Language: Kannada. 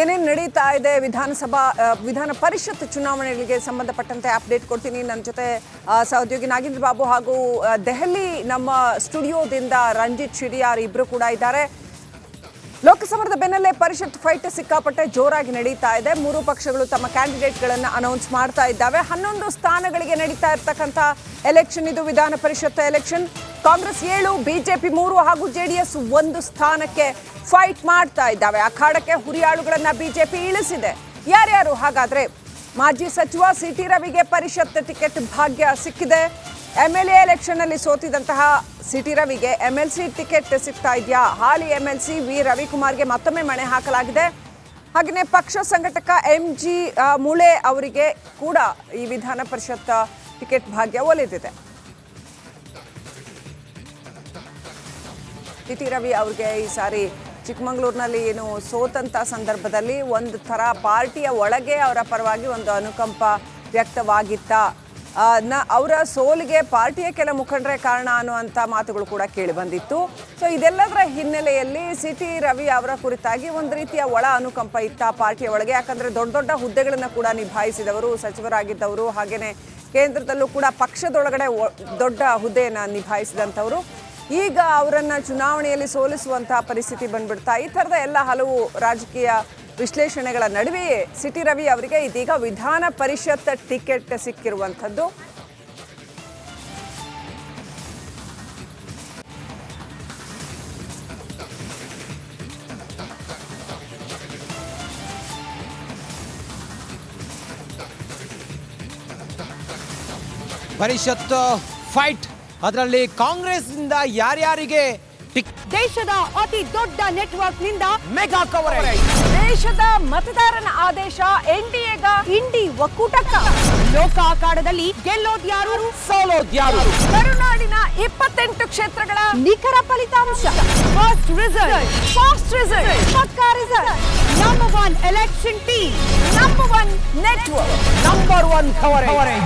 ಏನೇನು ನಡೀತಾ ಇದೆ ವಿಧಾನಸಭಾ ವಿಧಾನ ಪರಿಷತ್ ಚುನಾವಣೆಗಳಿಗೆ ಸಂಬಂಧಪಟ್ಟಂತೆ ಅಪ್ಡೇಟ್ ಕೊಡ್ತೀನಿ. ನನ್ನ ಜೊತೆ ಸಹೋದ್ಯೋಗಿ ನಾಗೇಂದ್ರ ಬಾಬು ಹಾಗೂ ದೆಹಲಿ ನಮ್ಮ ಸ್ಟುಡಿಯೋದಿಂದ ರಂಜಿತ್ ಶಿಡಿಯಾರ್ ಇಬ್ಬರು ಕೂಡ ಇದ್ದಾರೆ. ಲೋಕಸಭಾದ ಬೆನ್ನಲ್ಲೇ ಪರಿಷತ್ ಫೈಟ್ ಸಿಕ್ಕಾಪಟ್ಟೆ ಜೋರಾಗಿ ನಡೀತಾ ಇದೆ. ಮೂರು ಪಕ್ಷಗಳು ತಮ್ಮ ಕ್ಯಾಂಡಿಡೇಟ್ಗಳನ್ನು ಅನೌನ್ಸ್ ಮಾಡ್ತಾ ಇದ್ದಾವೆ. ಹನ್ನೊಂದು ಸ್ಥಾನಗಳಿಗೆ ನಡೀತಾ ಇರ್ತಕ್ಕಂಥ ಎಲೆಕ್ಷನ್ ಇದು ವಿಧಾನ ಪರಿಷತ್ ಎಲೆಕ್ಷನ್ ಕಾಂಗ್ರೆಸ್ ಏಳು, ಬಿಜೆಪಿ ಮೂರು ಹಾಗೂ ಜೆಡಿಎಸ್ ಒಂದು ಸ್ಥಾನಕ್ಕೆ ಫೈಟ್ ಮಾಡ್ತಾ ಇದ್ದಾವೆ. ಅಖಾಡಕ್ಕೆ ಹುರಿಯಾಳುಗಳನ್ನ ಬಿಜೆಪಿ ಇಳಿಸಿದೆ. ಯಾರ್ಯಾರು? ಹಾಗಾದ್ರೆ ಮಾಜಿ ಸಚಿವ ಸಿ ಟಿ ರವಿಗೆ ಪರಿಷತ್ ಟಿಕೆಟ್ ಭಾಗ್ಯ ಸಿಕ್ಕಿದೆ. ಎಂ ಎಲ್ ಎ ಎಲೆಕ್ಷನ್ ಅಲ್ಲಿ ಸೋತಿದಂತಹ ಸಿ ಟಿ ರವಿಗೆ ಎಂ ಎಲ್ ಸಿ ಟಿಕೆಟ್ ಸಿಗ್ತಾ ಇದೆಯಾ? ಹಾಲಿ ಎಂ ಎಲ್ ಸಿ ವಿ ರವಿಕುಮಾರ್ಗೆ ಮತ್ತೊಮ್ಮೆ ಮಣೆ ಹಾಕಲಾಗಿದೆ. ಹಾಗೆಯೇ ಪಕ್ಷ ಸಂಘಟಕ ಎಂ ಜಿ ಮೂಳೆ ಅವರಿಗೆ ಕೂಡ ಈ ವಿಧಾನ ಪರಿಷತ್ ಟಿಕೆಟ್ ಭಾಗ್ಯ ಒಲಿದಿದೆ. ಟಿ ರವಿ ಅವ್ರಿಗೆ ಈ ಸಾರಿ ಚಿಕ್ಕಮಗಳೂರಿನಲ್ಲಿ ಏನು ಸೋತಂಥ ಸಂದರ್ಭದಲ್ಲಿ ಒಂದು ಥರ ಪಾರ್ಟಿಯ ಒಳಗೆ ಅವರ ಪರವಾಗಿ ಒಂದು ಅನುಕಂಪ ವ್ಯಕ್ತವಾಗಿತ್ತ. ನ, ಅವರ ಸೋಲಿಗೆ ಪಾರ್ಟಿಯ ಕೆಲ ಮುಖಂಡರೇ ಕಾರಣ ಅನ್ನುವಂಥ ಮಾತುಗಳು ಕೂಡ ಕೇಳಿ ಬಂದಿತ್ತು. ಸೊ ಇದೆಲ್ಲದರ ಹಿನ್ನೆಲೆಯಲ್ಲಿ ಸಿ ಟಿ ರವಿ ಅವರ ಕುರಿತಾಗಿ ಒಂದು ರೀತಿಯ ಒಳ ಅನುಕಂಪ ಇತ್ತ ಪಾರ್ಟಿಯ ಒಳಗೆ. ಯಾಕಂದರೆ ದೊಡ್ಡ ದೊಡ್ಡ ಹುದ್ದೆಗಳನ್ನು ಕೂಡ ನಿಭಾಯಿಸಿದವರು, ಸಚಿವರಾಗಿದ್ದವರು ಹಾಗೆಯೇ ಕೇಂದ್ರದಲ್ಲೂ ಕೂಡ ಪಕ್ಷದೊಳಗಡೆ ದೊಡ್ಡ ಹುದ್ದೆಯನ್ನು ನಿಭಾಯಿಸಿದಂಥವರು. ಈಗ ಅವರನ್ನ ಚುನಾವಣೆಯಲ್ಲಿ ಸೋಲಿಸುವಂತಹ ಪರಿಸ್ಥಿತಿ ಬಂದ್ಬಿಡ್ತಾ, ಈ ಥರದ ಎಲ್ಲ ಹಲವು ರಾಜಕೀಯ ವಿಶ್ಲೇಷಣೆಗಳ ನಡುವೆಯೇ ಸಿಟಿ ರವಿ ಅವರಿಗೆ ಇದೀಗ ವಿಧಾನ ಪರಿಷತ್ ಟಿಕೆಟ್ ಸಿಕ್ಕಿರುವಂಥದ್ದು. ಪರಿಷತ್ ಫೈಟ್ ಅದರಲ್ಲಿ ಕಾಂಗ್ರೆಸ್ನಿಂದ ಯಾರ್ಯಾರಿಗೆ ಟಿಕ್ ದೇಶದ ಅತಿ ದೊಡ್ಡ ನೆಟ್ವರ್ಕ್ನಿಂದ ಮೆಗಾ ಕವರೇಜ್ ದೇಶದ ಮತದಾರನ ಆದೇಶ ಎನ್ಡಿಎಗ ಇಂಡಿ ಒಕ್ಕೂಟಕ್ಕ. ಲೋಕ ಅಖಾಡದಲ್ಲಿ ಗೆಲ್ಲೋದ್ಯಾರು? ಸೋಲೋದ್ಯಾರು. ಕರುನಾಡಿನ ಇಪ್ಪತ್ತೆಂಟು ಕ್ಷೇತ್ರಗಳ ನಿಖರ ಫಲಿತಾಂಶ. ಫಸ್ಟ್ ರಿಸಲ್ಟ್ ಫಾಸ್ಟ್ ರಿಸಲ್ಟ್ ಪಕ್ಕಾ result number one election team number one network number one coverage